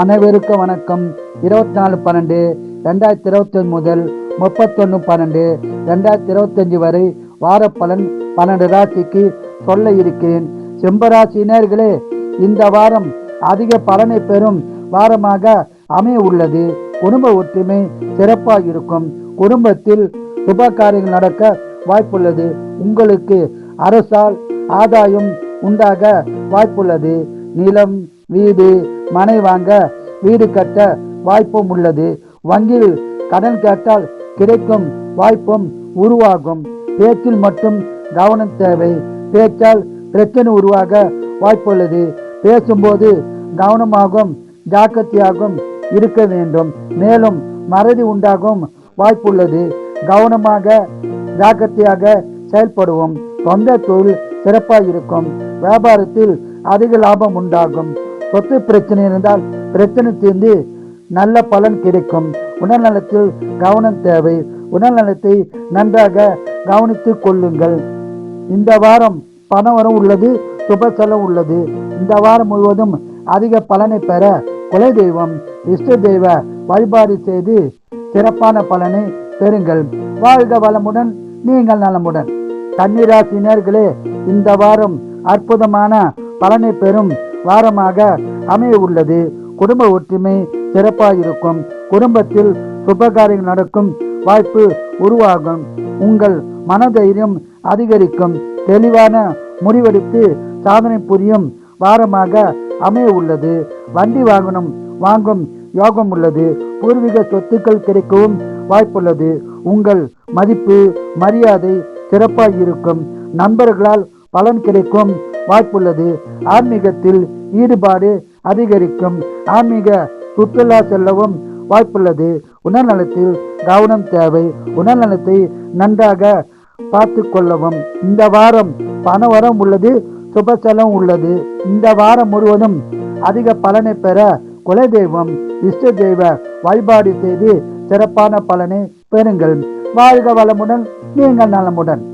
அனைவருக்கும் வணக்கம். இருபத்தி நாலு பன்னெண்டு ரெண்டாயிரத்தி இருபத்தொன்று முதல் முப்பத்தொன்று பன்னெண்டு ரெண்டாயிரத்தி இருபத்தஞ்சு வரை வார பலன் பன்னெண்டு ராசிக்கு சொல்ல இருக்கிறேன். செம்பராசினர்களே இந்த வாரம் அதிக பலனை பெறும் வாரமாக அமைய உள்ளது. குடும்ப ஒற்றுமை சிறப்பாக இருக்கும். குடும்பத்தில் சுப காரியங்கள் நடக்க வாய்ப்புள்ளது. உங்களுக்கு அரசால் ஆதாயம் உண்டாக வாய்ப்புள்ளது. நிலம் வீடு மனை வாங்க வீடு கட்ட வாய்ப்பும் உள்ளது. வங்கியில் கடன் கேட்டால் கிடைக்கும் வாய்ப்பும் உருவாகும். பேச்சில் மட்டும் கவனம் தேவை. பேச்சால் பிரச்சனை உருவாக வாய்ப்புள்ளது. பேசும்போது கவனமாகவும் ஜாக்கிரதையாகவும் இருக்க வேண்டும். மேலும் மறதி உண்டாகும் வாய்ப்புள்ளது. கவனமாக ஜாக்கிரதையாக செயல்படுவோம். சொந்த தொழில் சிறப்பாக இருக்கும். வியாபாரத்தில் அதிக லாபம் உண்டாகும். சொத்து பிரச்சனை இருந்தால் பிரச்சனை தீர்ந்து நல்ல பலன் கிடைக்கும். உடல்நலத்தில் கவனம் தேவை. உடல்நலத்தை நன்றாக கவனித்துக் கொள்ளுங்கள். இந்த வாரம் பணவரம் உள்ளது சுப செலவு உள்ளது. இந்த வாரம் முழுவதும் அதிக பலனை பெற குலை தெய்வம் இஷ்ட தெய்வ வழிபாடு செய்து சிறப்பான பலனை பெறுங்கள். வாழ்க வளமுடன் நீங்கள் நலமுடன். கன்னிராசினியர்களே இந்த வாரம் அற்புதமான பலனை பெறும் வாரமாக அமைய உள்ளது குடும்ப ஒற்றுமை சிறப்பாக இருக்கும் குடும்பத்தில் சுபகாரியங்கள் நடக்கும் வாய்ப்பு உருவாகும். உங்கள் மனதைரியம் அதிகரிக்கும். தெளிவான முடிவெடுத்து சாதனை புரியும் வாரமாக அமைய உள்ளது வண்டி வாகனம் வாங்கும் யோகம் உள்ளது. பூர்வீக சொத்துக்கள் கிடைக்கவும் வாய்ப்புள்ளது. உங்கள் மதிப்பு மரியாதை சிறப்பாக இருக்கும் நண்பர்களால் பலன் கிடைக்கும். வாய்ப்புள்ளது. ஆன்மீகத்தில் ஈடுபாடு அதிகரிக்கும். ஆன்மீக சுற்றுலா செல்லவும் வாய்ப்புள்ளது. உடல்நலத்தில் கவனம் தேவை. உடல்நலத்தை நன்றாக பார்த்து கொள்ளவும். இந்த வாரம் பண வரம் உள்ளது சுப செலவும் உள்ளது. இந்த வாரம் முழுவதும் அதிக பலனை பெற குலதெய்வம் இஷ்ட தெய்வ வழிபாடு செய்து சிறப்பான பலனை பெறுங்கள். வாழ்க வளமுடன் நீங்கள் நலமுடன்.